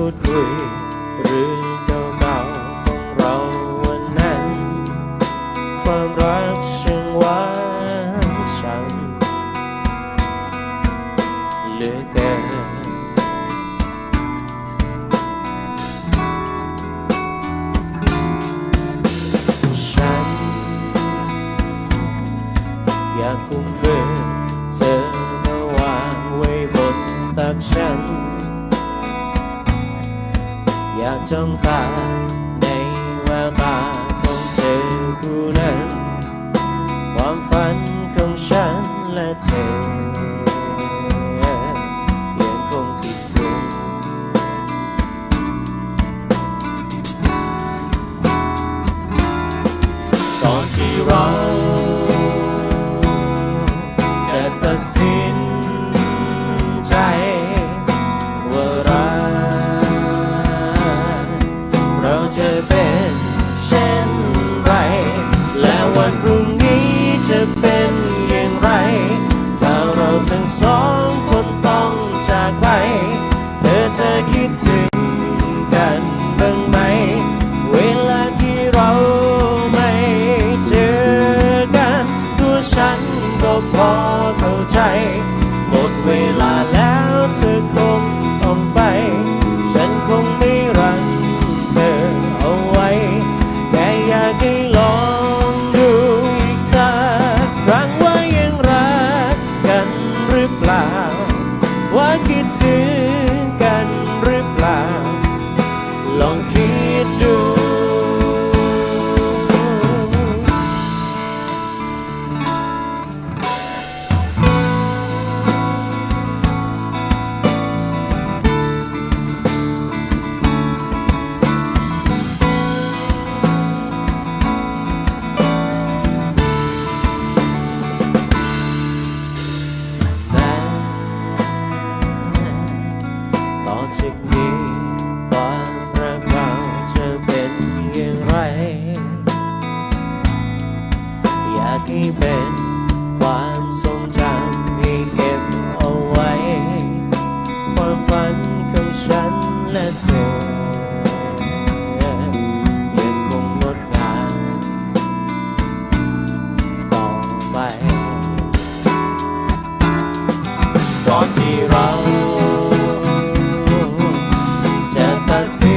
พูดคุยเรื่องเก่าๆของเราวันนั้น ความรักช่างหวานช่ำเหลือเกินฉันอยากกุมมือ จ้องตาในแววตาของเธอคู่นั้น ความฝันของฉันและเธอยังคงติดคุกก่อนที่เรา วันพรุ่งนี้จะเป็นอย่างไร ถ้าเราทั้งสองคนต้องจากไป เธอจะคิดถึงกันบ้างไหม เวลาที่เราไม่เจอกัน ตัวฉันก็พอเข้าใจ หมดเวลาแล้วเธอคงต้องไป ฉันคงไม่รังเธอเอาไว้แต่อยากให้ จ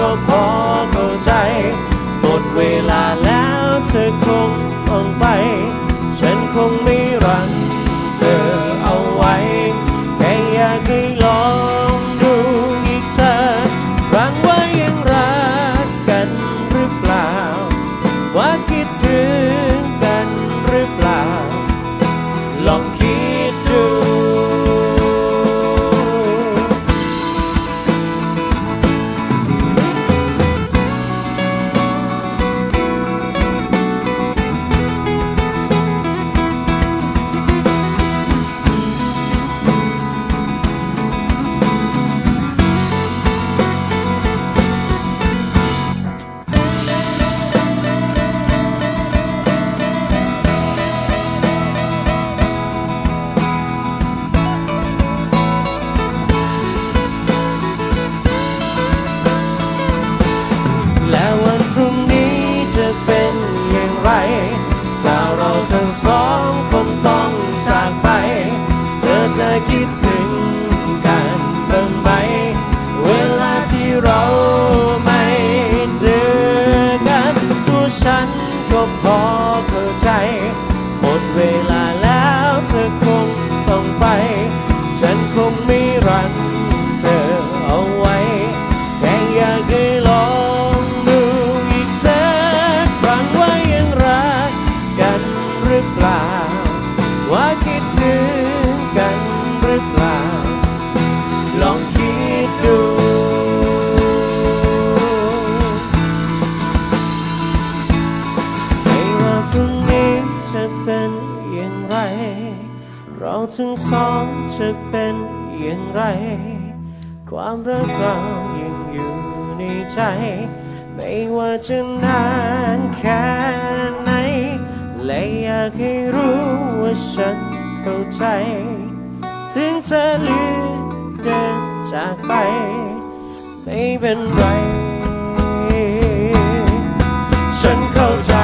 ก็พอเข้าใจ หมดเวลาแล้วเธอ งไม่รังเธอเอาไว้แค่อยากให้ลองดูอีกสักครั้งว่ายังรักกันหรือเปล่า ว่าคิดถึงกันหรือเปล่า องจะเป็นอย่างไร ความรักเรายังอยู่ในใจ ไม่ว่าจะนานแค่ไหนและอยากให้รู้ว่าฉันเข้าใจ ถึงเธอเลือกเดินจากไป ไม่เป็นไร ฉันเข้าใจ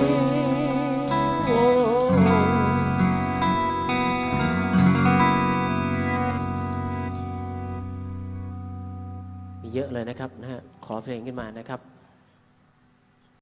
มีเยอะเลยนะครับนะฮะขอเพลงขึ้นมานะครับ